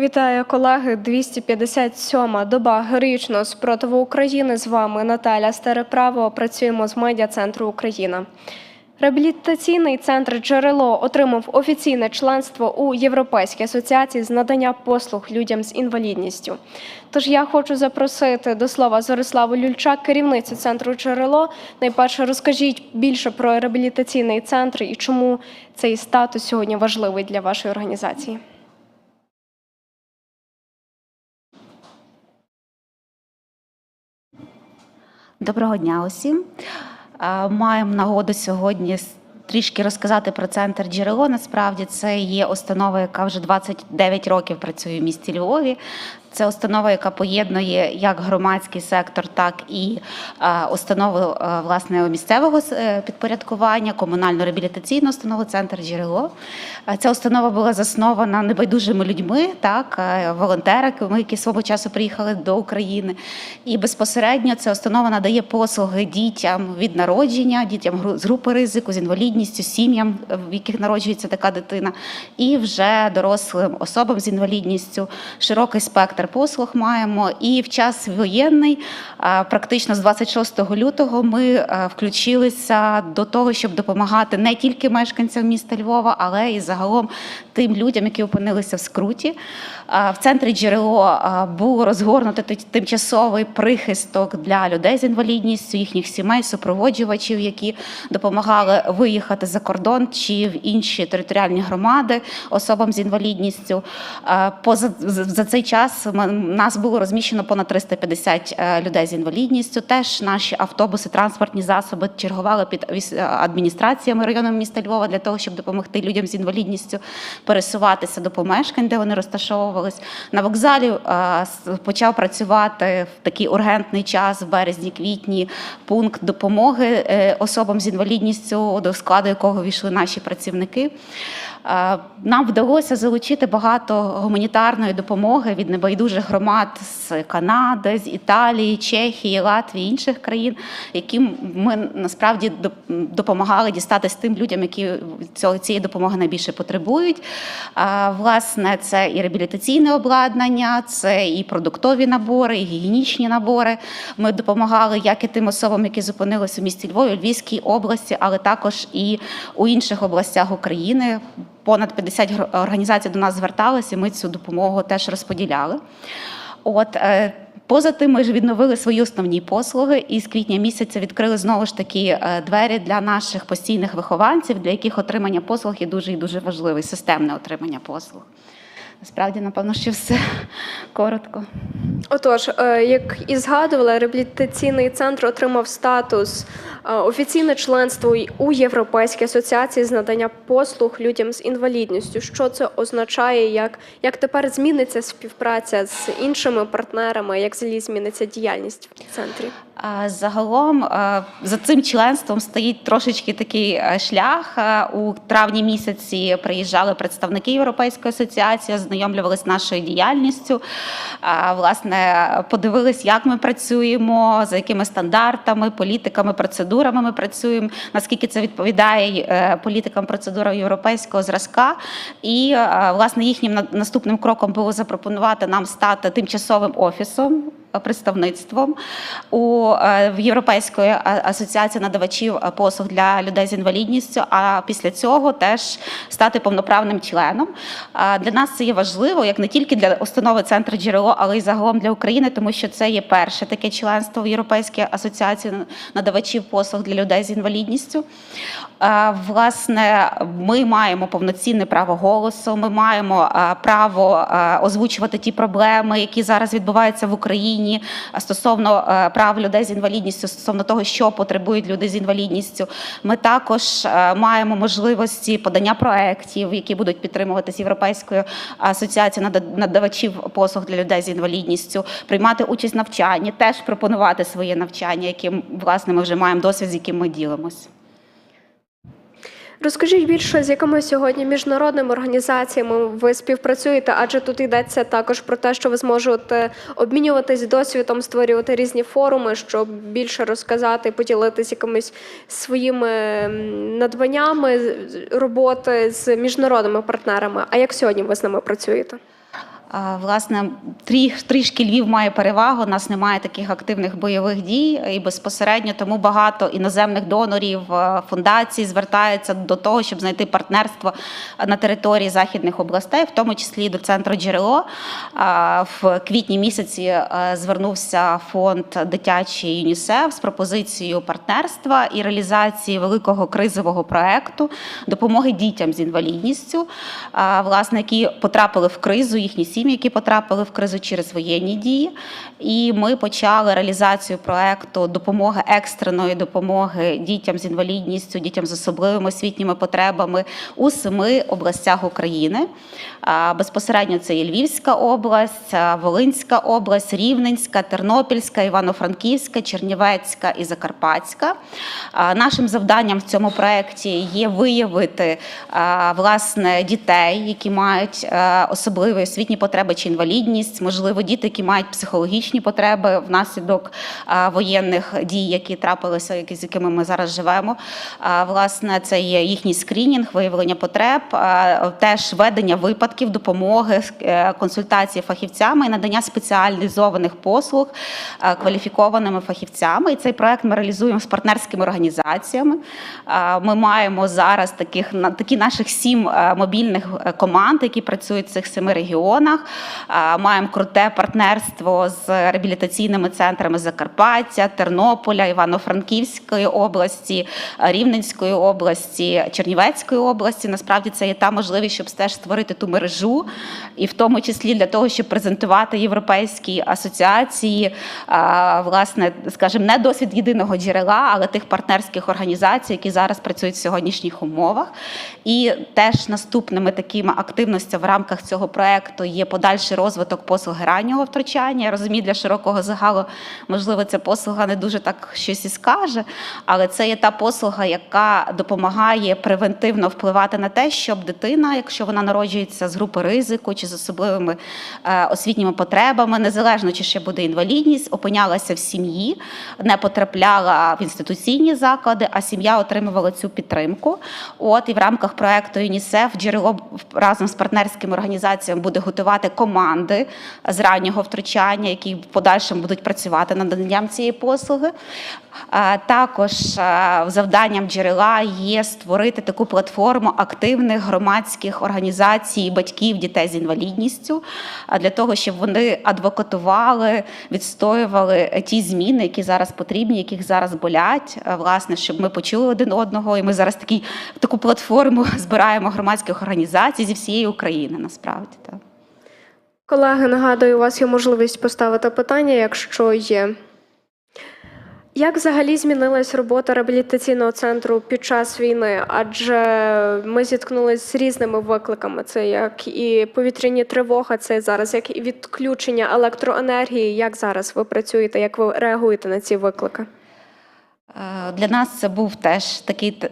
Вітаю колеги. 257-ма доба героїчного спротиву України. З вами Наталя Стареправо. Працюємо з медіа центру Україна. Реабілітаційний центр Джерело отримав офіційне членство у Європейській асоціації з надання послуг людям з інвалідністю. Тож я хочу запросити до слова Зориславу Люльчак, керівницю центру Джерело. Найперше розкажіть більше про реабілітаційний центр і чому цей статус сьогодні важливий для вашої організації. Доброго дня усім. Е, Маємо нагоду сьогодні трішки розказати про центр джерело. Насправді це є установа, яка вже 29 років працює в місті Львові. Це установа, яка поєднує як громадський сектор, так і е, установи е, власне місцевого е, підпорядкування, комунальну реабілітаційну установу, центр джерело. Ця установа була заснована небайдужими людьми, так волонтерами, які свого часу приїхали до України. І безпосередньо ця установа надає послуги дітям від народження, дітям з групи ризику, з інвалідністю, сім'ям, в яких народжується така дитина, і вже дорослим особам з інвалідністю. Широкий спектр послуг маємо. І в час воєнний, е, практично з 26 лютого, ми е, включилися до того, щоб допомагати не тільки мешканцям міста Львова, але і загалом тим людям, які опинилися в скруті. Е, В центрі джерело було розгорнуто тимчасовий прихисток для людей з інвалідністю, їхніх сімей, супроводжувачів, які допомагали виїхати за кордон чи в інші територіальні громади особам з інвалідністю. Поза за цей час нас було розміщено понад 350 е, людей з інвалідністю. Теж наші автобуси, транспортні засоби чергували під е, адміністраціями району міста Львова для того, щоб допомогти людям з інвалідністю пересуватися до помешкань, де вони розташовувались. На вокзалі е, почав працювати в такий ургентний час, в березні-квітні, пункт допомоги особам з інвалідністю, до складу якого війшли наші працівники. Е, Нам вдалося залучити багато гуманітарної допомоги від небайдужих громад з Канади, з Італії, Чехії, Латвії, інших країн, яким ми насправді допомагали дістатись тим людям, які цієї допомоги найбільше потребують. Власне, це і реабілітаційне обладнання, це і продуктові набори, і гігієнічні набори. Ми допомагали як і тим особам, які зупинилися у місті Львові, Львівській області, але також і у інших областях України. Понад 50 організацій до нас зверталися, і ми цю допомогу теж розподіляли. От е, поза тим, ми ж відновили свої основні послуги, і з квітня місяця відкрили знову ж таки е, двері для наших постійних вихованців, для яких отримання послуг є дуже і дуже важливе, системне отримання послуг. Насправді, напевно, ще все коротко. Отож, е, як і згадувала, реабілітаційний центр отримав статус е, офіційне членство у Європейській асоціації з надання послуг людям з інвалідністю. Що це означає? Як, як тепер зміниться співпраця з іншими партнерами? Як взагалі зміниться діяльність в центрі? Загалом е, за цим членством стоїть трошечки такий шлях. У травні місяці приїжджали представники Європейської асоціації, ознайомлювалися з нашою діяльністю. Власне, подивились, як ми працюємо, за якими стандартами, політиками, процедурами ми працюємо, наскільки це відповідає е, політикам процедурам європейського зразка. І е, власне їхнім на- наступним кроком було запропонувати нам стати тимчасовим офісом представництвом у е, в Європейської асоціації надавачів е, послуг для людей з інвалідністю. А після цього теж стати повноправним членом. Для нас це є важливо, як не тільки для установи центру джерело, але й загалом для України, тому що це є перше таке членство в Європейській асоціації надавачів послуг для людей з інвалідністю. Е, Власне, ми маємо повноцінне право голосу. Ми маємо е, право е, озвучувати ті проблеми, які зараз відбуваються в Україні е, стосовно е, прав людей з інвалідністю, стосовно того, що потребують люди з інвалідністю. Ми також е, маємо можливості подання проєктів, які будуть підтримуватись Європейською асоціацією нада- надавачів послуг для людей з інвалідністю, приймати участь в навчанні, теж пропонувати своє навчання, яким власне ми вже маємо досвід, з яким ми ділимось. Розкажіть більше, з якими сьогодні міжнародними організаціями ви співпрацюєте, адже тут йдеться також про те, що ви зможете обмінюватись досвідом, створювати різні форуми, щоб більше розказати, поділитися якимись своїми надбаннями роботи з міжнародними партнерами. А як сьогодні ви з ними працюєте? Власне, трі- трішки Львів має перевагу. У нас немає таких активних бойових дій, і безпосередньо тому багато іноземних донорів, е, фундацій звертаються до того, щоб знайти партнерство на території західних областей, в тому числі до центру джерело. В квітні місяці е, звернувся фонд дитячий ЮНІСЕФ з пропозицією партнерства і реалізації великого кризового проекту допомоги дітям з інвалідністю, власне, які потрапили в кризу, їхні сім'ї, які потрапили в кризу через воєнні дії. І ми почали реалізацію проекту допомоги екстреної допомоги дітям з інвалідністю, дітям з особливими освітніми потребами у семи областях України. Безпосередньо це є Львівська область, Волинська область, Рівненська, Тернопільська, Івано-Франківська, Чернівецька і Закарпатська. Нашим завданням в цьому проєкті є виявити власне дітей, які мають особливі освітні потреби чи інвалідність, можливо, діти, які мають психологічні потреби внаслідок воєнних дій, які трапилися, з якими ми зараз живемо. Власне, це є їхній скринінг, виявлення потреб, теж ведення випадків, допомоги, е, консультації фахівцями і надання спеціалізованих послуг кваліфікованими фахівцями. І цей проект ми реалізуємо з партнерськими організаціями. Ми маємо зараз таких на- такі наших сім е, мобільних е, команд, які працюють в цих семи регіонах. А, Маємо круте партнерство з реабілітаційними центрами Закарпаття, Тернополя, Івано-Франківської області, Рівненської області, Чернівецької області. Насправді це є та можливість, щоб теж створити ту мережу, і в тому числі для того, щоб презентувати європейські асоціації, власне, скажімо, не досвід єдиного джерела, але тих партнерських організацій, які зараз працюють в сьогоднішніх умовах. І теж наступними такими активностями в рамках цього проекту є подальший розвиток послуги раннього втручання. Я розумію, для широкого загалу, можливо, ця послуга не дуже так щось і скаже, але це є та послуга, яка допомагає превентивно впливати на те, щоб дитина, якщо вона народжується з групи ризику чи з особливими е, освітніми потребами, незалежно чи ще буде інвалідність, опинялася в сім'ї, не потрапляла в інституційні заклади, а сім'я отримувала цю підтримку. От і в рамках проекту ЮНІСЕФ джерело разом з партнерськими організаціями буде готувати команди з раннього втручання, які в подальшому будуть працювати над наданням цієї послуги. Також завданням джерела є створити таку платформу активних громадських організацій, батьків дітей з інвалідністю, для того, щоб вони адвокатували, відстоювали ті зміни, які зараз потрібні, яких зараз болять. Власне, щоб ми почули один одного, і ми зараз такі таку платформу збираємо громадських організацій зі всієї України. Насправді так. Колеги, нагадую, у вас є можливість поставити питання, якщо є. Як взагалі змінилась робота реабілітаційного центру під час війни? Адже ми зіткнулися з різними викликами: це як і повітряні тривоги, це зараз як і відключення електроенергії. Як зараз ви працюєте? Як ви реагуєте на ці виклики? Е, Для нас це був теж такий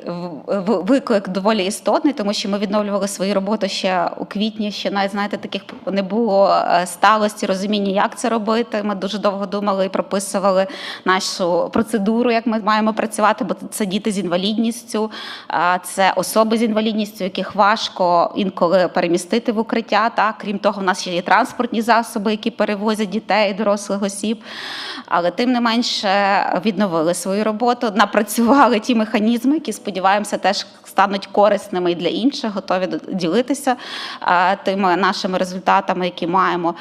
виклик доволі істотний, тому що ми відновлювали свою роботу ще у квітні. Ще навіть знаєте, таких не було е, сталості, розуміння, як це робити. Ми дуже довго думали і прописували нашу процедуру, як ми маємо працювати, бо це діти з інвалідністю, а це особи з інвалідністю, яких важко інколи перемістити в укриття. Так, крім того, в нас ще є транспортні засоби, які перевозять дітей, дорослих осіб. Але тим не менше відновили свою роботу, напрацювали ті механізми, які сподіваємося теж стануть корисними і для інших, готові ділитися тими нашими результатами, які маємо.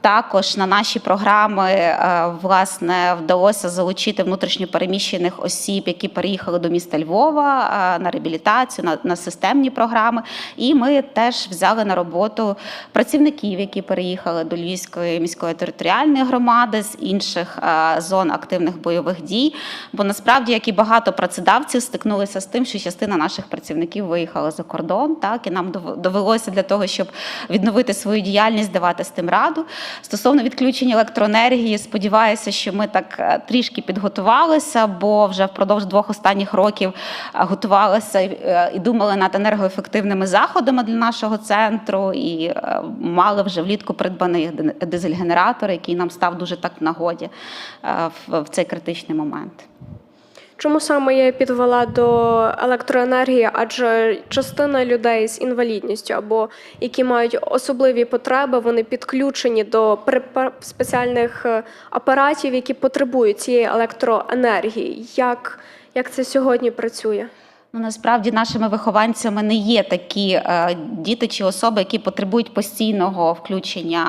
Також на наші програми власне вдалося залучити внутрішньопереміщених осіб, які переїхали до міста Львова на реабілітацію, на, на системні програми. І ми теж взяли на роботу працівників, які переїхали до Львівської міської територіальної громади з інших зон активних бойових дій. Бо насправді, як і багато працедавців, стикнулися з тим, що частина наших працівників виїхала за кордон, так і нам довелося для того, щоб відновити свою діяльність, давати з тим раду. Стосовно відключення електроенергії, сподіваюся, що ми так е, трішки підготувалися, бо вже впродовж двох останніх років е, готувалися е, і думали над енергоефективними заходами для нашого центру, і мали вже влітку придбаний дизель-генератор, який нам став дуже так в нагоді в цей критичний момент. Чому саме я підвела до електроенергії? Адже частина людей з інвалідністю або які мають особливі потреби, вони підключені до спеціальних е, апаратів, які потребують цієї електроенергії. Як, як це сьогодні працює? Ну, насправді нашими вихованцями не є такі е, діти чи особи, які потребують постійного включення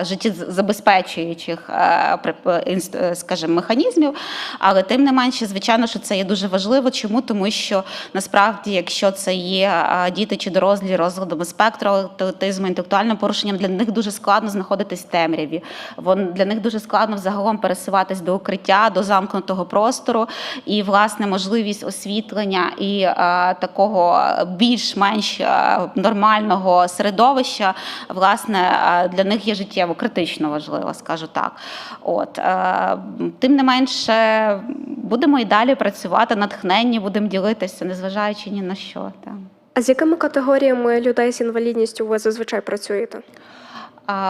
е, життєзабезпечуючих е, інст- е, скажімо, механізмів. Але тим не менше, звичайно, що це є дуже важливо. Чому? Тому що насправді, якщо це є е, діти чи дорослі розладами спектру аутизму, інтелектуальним порушенням, для них дуже складно знаходитись в темряві. Вон для них дуже складно взагалом пересуватись до укриття, до замкнутого простору. І власне можливість освітлення і такого більш-менш нормального середовища, власне, для них є життєво критично важливо, скажу так. От тим не менше, будемо і далі працювати, натхненні, будемо ділитися, незважаючи ні на що. Так. А з якими категоріями людей з інвалідністю ви зазвичай працюєте?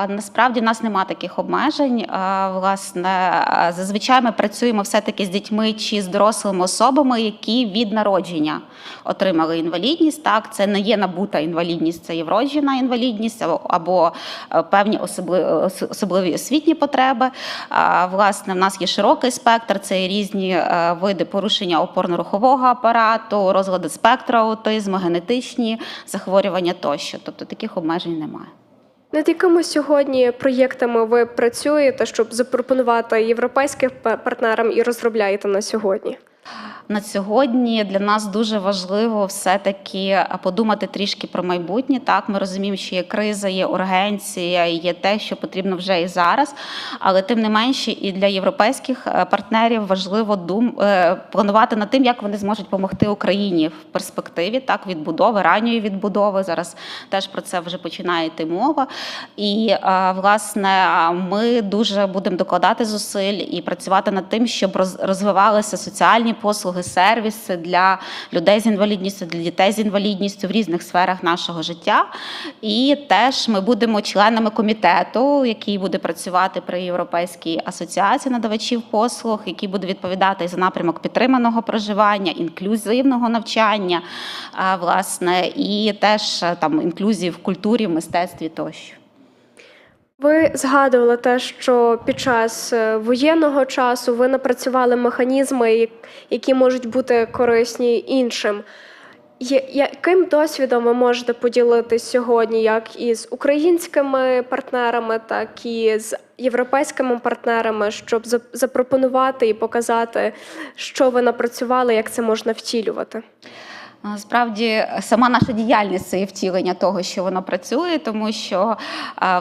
Насправді в нас немає таких обмежень. Власне, зазвичай ми працюємо все-таки з дітьми чи з дорослими особами, які від народження отримали інвалідність. Так, це не є набута інвалідність, це є вроджена інвалідність або, е, певні особливі, освітні потреби. Власне, в нас є широкий спектр, це різні е, види порушення опорно-рухового апарату, розлади спектру аутизму, генетичні захворювання тощо. Тобто таких обмежень немає. Над якими сьогодні проєктами ви працюєте, щоб запропонувати європейським партнерам і розробляєте на сьогодні? На сьогодні для нас дуже важливо все-таки подумати трішки про майбутнє. Так, ми розуміємо, що є криза, є ургенція, є те, що потрібно вже і зараз. Але тим не менше, і для європейських е, партнерів важливо дум е, планувати над тим, як вони зможуть допомогти Україні в перспективі, так відбудови, ранньої відбудови. Зараз теж про це вже починає йти мова. І е, власне ми дуже будемо докладати зусиль і працювати над тим, щоб роз- розвивалися соціальні послуги, сервіси для людей з інвалідністю, для дітей з інвалідністю в різних сферах нашого життя. І теж ми будемо членами комітету, який буде працювати при Європейській асоціації надавачів послуг, який буде відповідати за напрямок підтриманого проживання, інклюзивного навчання, власне, і теж е, там інклюзії в культурі, в мистецтві тощо. Ви згадували те, що під час е, воєнного часу ви напрацювали механізми, які можуть бути корисні іншим. Яким досвідом ви можете поділитися сьогодні, як із українськими партнерами, так і з європейськими партнерами, щоб запропонувати і показати, що ви напрацювали, як це можна втілювати? Насправді сама наша діяльність це є втілення того, що воно працює, тому що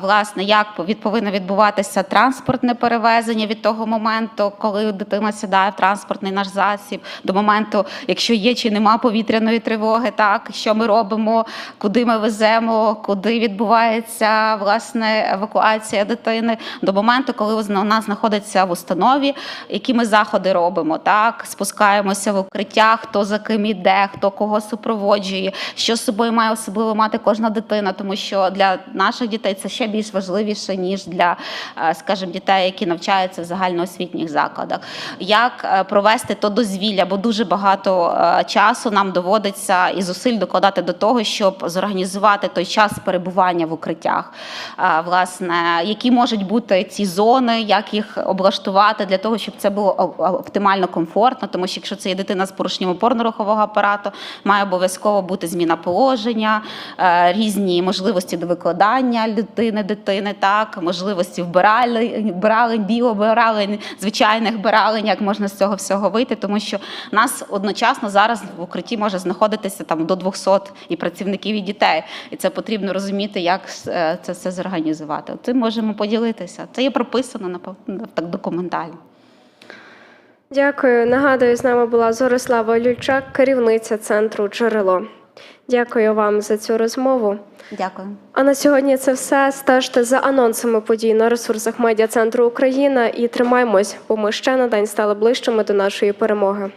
власне як повинно відбуватися транспортне перевезення від того моменту, коли дитина сідає в транспортний наш засіб, до моменту, якщо є чи нема повітряної тривоги, так що ми робимо, куди ми веземо, куди відбувається власне евакуація дитини, до моменту, коли вона знаходиться в установі, які ми заходи робимо, так спускаємося в укриття, хто за ким іде, хто кого супроводжує, що з собою має особливо мати кожна дитина, тому що для наших дітей це ще більш важливіше ніж для, е, скажімо, дітей, які навчаються в загальноосвітніх закладах. Як е, провести то дозвілля, бо дуже багато е, часу нам доводиться і зусиль докладати до того, щоб зорганізувати той час перебування в укриттях. Власне, які можуть бути ці зони, як їх облаштувати для того, щоб це було оптимально комфортно, тому що якщо це є дитина з порушенням опорно-рухового апарату, має обов'язково бути зміна положення, е, різні можливості до викладання дитини, дитини, так, можливості вбиралень, вбиралень, біовбиралень, звичайних вбиралень, як можна з цього всього вийти, тому що нас одночасно зараз в укритті може знаходитися там до 200 і працівників, і дітей. І це потрібно розуміти, як е, це все зорганізувати. Цим можемо поділитися. Це є прописано так документально. Дякую. Нагадую, з нами була Зорислава Люльчак, керівниця центру Джерело. Дякую вам за цю розмову. Дякую. А на сьогодні це все. Стежте за анонсами подій на ресурсах медіа центру Україна і тримаймось, бо ми ще на день стали ближчими до нашої перемоги.